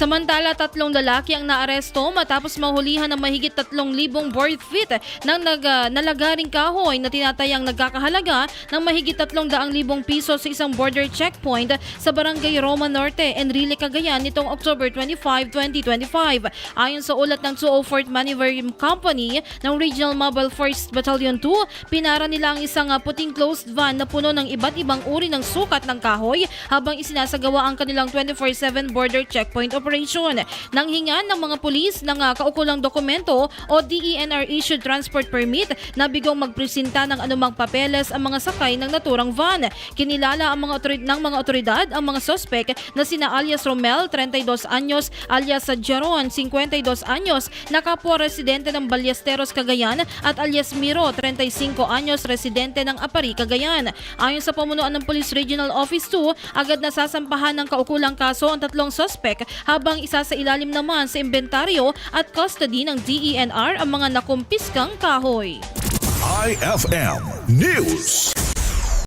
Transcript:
Samantala, tatlong lalaki ang naaresto matapos mahulihan ng mahigit 3,000 board feet ng nag, ah, nalagaring kahoy na tinatayang nagkakahalaga ng mahigit 300,000 piso sa isang border checkpoint sa barangay Roma Norte, Enrile, Cagayan nitong October 25, 2025. Ayon sa ulat ng 204th Maneuvering Company ng Regional Mobile Force Battalion 2, pinara nila ang isang ah, puting closed van na puno ng iba't ibang uri ng sukat ng kahoy habang isinasagawa ang kanilang 24-7 border checkpoint operation. Nang hingan ng mga pulis ng ah, kaukulang dokumento o DENR issued transport permit na bigong magpresenta ng anumang papeles ang mga sakay ng naturang van. Kinilala ang mga otorid ng mga otoridad ang mga sospek na sina alias Romel, 32 anyos, alias Jeron, 52 anyos, na kapwa residente ng Ballesteros, Cagayan at alias Miro, 35 anyos, residente ng Apari, Cagayan. Ayon sa pamunuan ng Police Regional Office 2, agad nasasampahan ng kaukulang kaso ang tatlong sospek habang isa sa ilalim naman sa inventaryo at custody ng DENR ang mga nakumpiskang kahoy. IFM News.